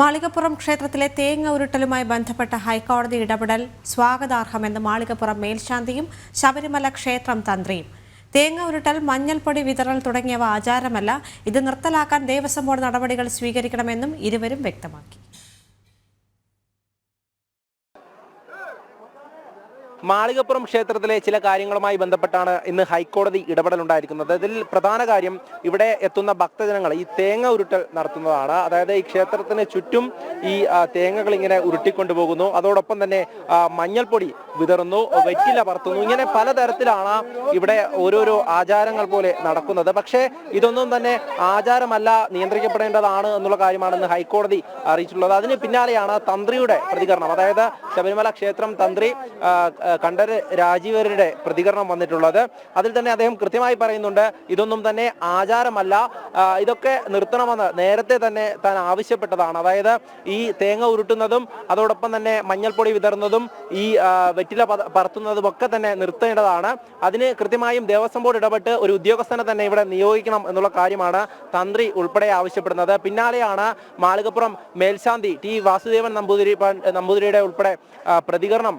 മാളികപ്പുറം ക്ഷേത്രത്തിലെ തേങ്ങ ഉരുട്ടലുമായി ബന്ധപ്പെട്ട ഹൈക്കോടതി ഇടപെടൽ സ്വാഗതാർഹമെന്ന് മാളികപ്പുറം മേൽശാന്തിയും ശബരിമല ക്ഷേത്രം തന്ത്രിയും. തേങ്ങ ഉരുട്ടൽ മഞ്ഞൾപ്പൊടി വിതറൽ തുടങ്ങിയവ ആചാരമല്ല ഇത് നിർത്തലാക്കാൻ ദേവസ്വം ബോർഡ് നടപടികൾ സ്വീകരിക്കണമെന്നും ഇരുവരും വ്യക്തമാക്കി. മാളികപ്പുറം ക്ഷേത്രത്തിലെ ചില കാര്യങ്ങളുമായി ബന്ധപ്പെട്ടാണ് ഇന്ന് ഹൈക്കോടതി ഇടപെടലുണ്ടായിരിക്കുന്നത്. ഇതിൽ പ്രധാന കാര്യം ഇവിടെ എത്തുന്ന ഭക്തജനങ്ങൾ ഈ തേങ്ങ ഉരുട്ടൽ നടത്തുന്നതാണ്. അതായത് ഈ ക്ഷേത്രത്തിന് ചുറ്റും ഈ തേങ്ങകൾ ഇങ്ങനെ ഉരുട്ടിക്കൊണ്ടുപോകുന്നു അതോടൊപ്പം തന്നെ മഞ്ഞൾപ്പൊടി വിതറുന്നു വെറ്റില പറത്തുന്നു. ഇങ്ങനെ പലതരത്തിലാണ് ഇവിടെ ഓരോരോ ആചാരങ്ങൾ പോലെ നടക്കുന്നത്. പക്ഷേ ഇതൊന്നും തന്നെ ആചാരമല്ല നിയന്ത്രിക്കപ്പെടേണ്ടതാണ് എന്നുള്ള കാര്യമാണ് ഇന്ന് ഹൈക്കോടതി അറിയിച്ചിട്ടുള്ളത്. അതിന് പിന്നാലെയാണ് തന്ത്രിയുടെ പ്രതികരണം. അതായത് ശബരിമല ക്ഷേത്രം തന്ത്രി കണ്ഠര് രാജീവരുടെ പ്രതികരണം വന്നിട്ടുള്ളത്. അതിൽ തന്നെ അദ്ദേഹം കൃത്യമായി പറയുന്നുണ്ട് ഇതൊന്നും തന്നെ ആചാരമല്ല. ഇതൊക്കെ നിർത്തണമെന്ന് നേരത്തെ തന്നെ താൻ ആവശ്യപ്പെട്ടതാണ്. അതായത് ഈ തേങ്ങ ഉരുട്ടുന്നതും അതോടൊപ്പം തന്നെ മഞ്ഞൾപ്പൊടി വിതറുന്നതും ഈ വെറ്റില പറത്തുന്നതും ഒക്കെ തന്നെ നിർത്തേണ്ടതാണ്. അതിന് കൃത്യമായും ദേവസ്വം ബോർഡ് ഇടപെട്ട് ഒരു ഉദ്യോഗസ്ഥനെ തന്നെ ഇവിടെ നിയോഗിക്കണം എന്നുള്ള കാര്യമാണ് തന്ത്രി ഉൾപ്പെടെ ആവശ്യപ്പെടുന്നത്. പിന്നാലെയാണ് മാളികപ്പുറം മേൽശാന്തി ടി വാസുദേവൻ നമ്പൂതിരി നമ്പൂതിരിയുടെ ഉൾപ്പെടെ പ്രതികരണം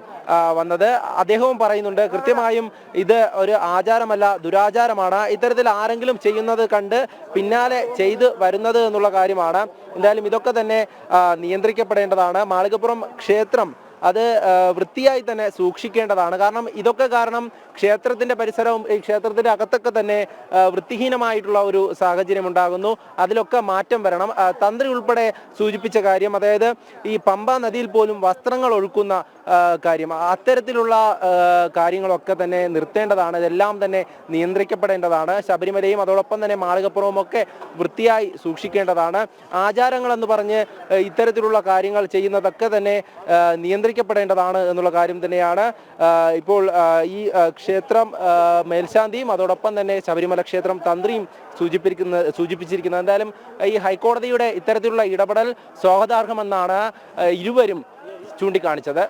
വന്നത്. അദ്ദേഹവും പറയുന്നുണ്ട് കൃത്യമായും ഇത് ഒരു ആചാരമല്ല ദുരാചാരമാണ്. ഇത്തരത്തിൽ ആരെങ്കിലും ചെയ്യുന്നത് കണ്ട് പിന്നാലെ ചെയ്ത് വരുന്നത് എന്നുള്ള കാര്യമാണ്. എന്തായാലും ഇതൊക്കെ തന്നെ നിയന്ത്രിക്കപ്പെടേണ്ടതാണ്. മാളികപ്പുറം ക്ഷേത്രം അത് വൃത്തിയായി തന്നെ സൂക്ഷിക്കേണ്ടതാണ്. കാരണം ഇതൊക്കെ കാരണം ക്ഷേത്രത്തിന്റെ പരിസരവും ഈ ക്ഷേത്രത്തിന്റെ അകത്തൊക്കെ തന്നെ വൃത്തിഹീനമായിട്ടുള്ള ഒരു സാഹചര്യം ഉണ്ടാകുന്നു. അതിലൊക്കെ മാറ്റം വരണം. തന്ത്രി ഉൾപ്പെടെ സൂചിപ്പിച്ച കാര്യം അതായത് ഈ പമ്പ നദിയിൽ പോലും വസ്ത്രങ്ങൾ ഒഴുക്കുന്ന കാര്യം അത്തരത്തിലുള്ള കാര്യങ്ങളൊക്കെ തന്നെ നിർത്തേണ്ടതാണ്. ഇതെല്ലാം തന്നെ നിയന്ത്രിക്കപ്പെടേണ്ടതാണ്. ശബരിമലയും അതോടൊപ്പം തന്നെ മാളികപ്പുറവും ഒക്കെ വൃത്തിയായി സൂക്ഷിക്കേണ്ടതാണ്. ആചാരങ്ങൾ എന്ന് പറഞ്ഞ് ഇത്തരത്തിലുള്ള കാര്യങ്ങൾ ചെയ്യുന്നതൊക്കെ തന്നെ ആ, നിയന്ത്രിക്കപ്പെടേണ്ടതാണ് എന്നുള്ള കാര്യം തന്നെയാണ്. ഇപ്പോൾ ഈ ക്ഷേത്രം മേൽശാന്തിയും അതോടൊപ്പം തന്നെ ശബരിമല ക്ഷേത്രം തന്ത്രിയും സൂചിപ്പിക്കുന്ന സൂചിപ്പിച്ചിരിക്കുന്നത്. എന്തായാലും ഈ ഹൈക്കോടതിയുടെ ഇത്തരത്തിലുള്ള ഇടപെടൽ സ്വാഗതാർഹമെന്നാണ് ഇരുവരും ചൂണ്ടിക്കാണിച്ചത്.